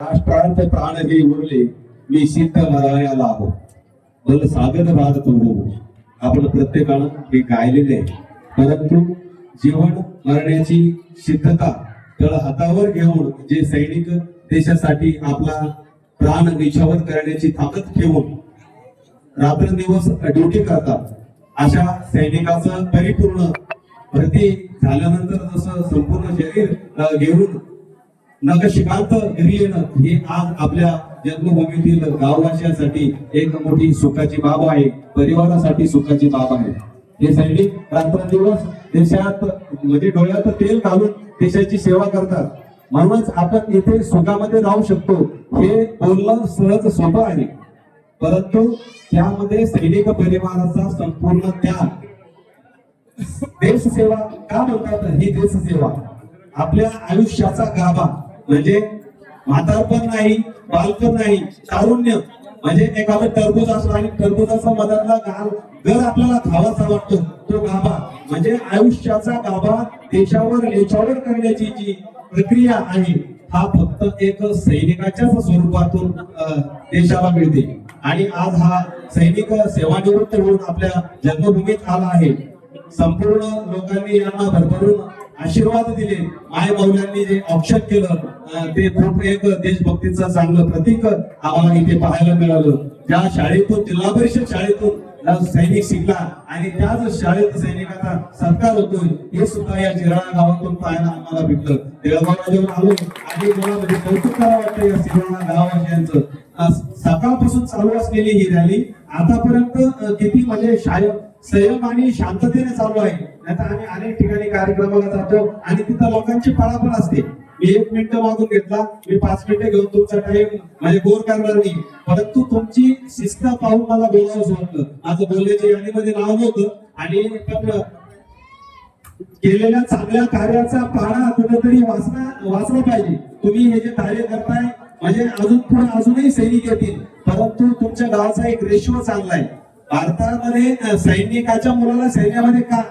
राष्ट्रार्थ प्राण हे उरले मी सिद्ध मराया लाभो. बल सागर भारत हो. आपण प्रत्येकानं हे गायलेले परंतु जीवन मरण्याची सिद्धता तळ हातावर घेऊन जे सैनिक देशासाठी आपला प्राण निछावर करण्याची ताकद ठेवून रात्रंदिवस ड्युटी करतात अशा सैनिकाचं परिपूर्ण भरती झाल्यानंतर जसं संपूर्ण शरीर घेऊन नखशिकांत घरी येणं. हे आज आपल्या जन्मभूमीतील गाववासियांसाठी एक मोठी सुखाची बाब आहे. परिवारासाठी सुखाची बाब आहे. हे सैनिक रात्रंदिवस देशात म्हणजे डोळ्यात तेल घालून देशाची सेवा करतात. म्हणूनच आपण इथे सुखामध्ये राहू शकतो. हे बोलणं सहज सोपं आहे. परंतु त्यामध्ये सैनिक परिवाराचा संपूर्ण त्याग. देशसेवा का म्हणतात? ही देशसेवा. आपल्या आयुष्याचा गाभा. म्हणजे म्हातारपण नाही बालपण नाही तारुण्य म्हणजे एखादं टरबूज असतो आणि टरबुजाचा मधातला घाल घर आपल्याला खावासा वाटतो तो गाभा. म्हणजे आयुष्याचा गाभा देशावर लेचावर करण्याची जी प्रक्रिया आहे हा फक्त एक सैनिकाच्याच स्वरूपातून देशाला मिळते आणि आज हा सैनिक सेवानिवृत्त होऊन आपल्या जन्मभूमीत आला आहे. संपूर्ण लोकांनी यांना भरभरून आशीर्वाद दिले. माय मौल्यांनी जे औक्षण केलं ते खूप एक देशभक्तीचं चांगलं प्रतीक आम्हाला इथे पाहायला मिळालं. ज्या शाळेतून जिल्हा परिषद शाळेतून सैनिक शिकला आणि त्याच शाळेत सैनिकाचा सत्कार होतोय हे सुद्धा या जिराळा गावातून पाहायला आम्हाला भेटलं. तिळगावला जेव्हा आलो आणि मला म्हणजे कौतुक करावं वाटतं या सिराळा गावाच्या सकाळपासून चालू असलेली ही रॅली आतापर्यंत किती म्हणजे शाळेत संयम आणि शांततेने चालू आहे. नाहीतर आम्ही अनेक ठिकाणी कार्यक्रमाला जातो आणि तिथं लोकांची पळापळ असते. मी एक मिनिट मागून घेतला. मी पाच मिनिटं घेऊन तुमचा टाइम म्हणजे बोर करणार नाही. परंतु तुमची शिस्त पाहून मला बोलावंसं वाटलं माझं बोलण्याच्या यादीमध्ये नाव नव्हतं. आणि पण केलेल्या चांगल्या कार्याचा पाडा कुठेतरी वाचला वाचला पाहिजे. तुम्ही हे जे कार्य करताय म्हणजे अजून पुढे अजूनही सैनिक येतील. परंतु तुमच्या गावाचा एक रेशो चांगला आहे. भारतामध्ये सैनिकाच्या मुलाला सैन्यामध्ये का?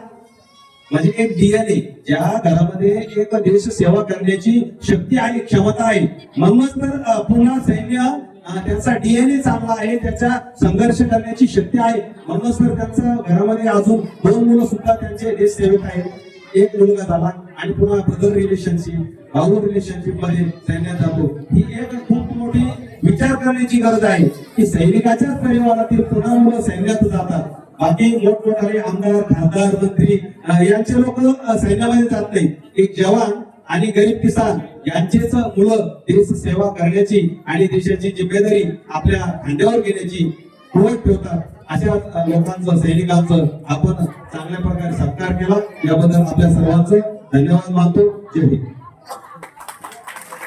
म्हणजे एक डीएनए ज्या घरामध्ये एक देश सेवा करण्याची शक्ती आहे क्षमता आहे. म्हणूनच तर पुन्हा सैन्य अं, त्यांचा डीएनए चांगला आहे त्याचा संघर्ष करण्याची शक्ती आहे. म्हणूनच तर त्यांचं घरामध्ये अजून दोन मुलं सुद्धा त्यांचे देश सेवक आहेत. एक मुलगा झाला आणि पुन्हा ब्रदर रिलेशनशिप भाऊ रिलेशनशिपमध्ये सैन्यात जातो. ही एक खूप मोठी विचार करण्याची गरज आहे की सैनिकाच्याच परिवारातील पुन्हा मुलं सैन्यात जातात. बाकी मोठमोठाले आमदार खासदार मंत्री यांचे लोक सैन्यामध्ये जात नाही एक जवान आणि गरीब किसान यांचेच मुलं देश सेवा करण्याची आणि देशाची जिम्मेदारी आपल्या खांद्यावर घेण्याची कुवत ठेवतात. अशा लोकांचं सैनिकांचं आपण चांगल्या प्रकारे सत्कार केला. याबद्दल आपल्या सर्वांचं धन्यवाद मानतो. जय हिंद.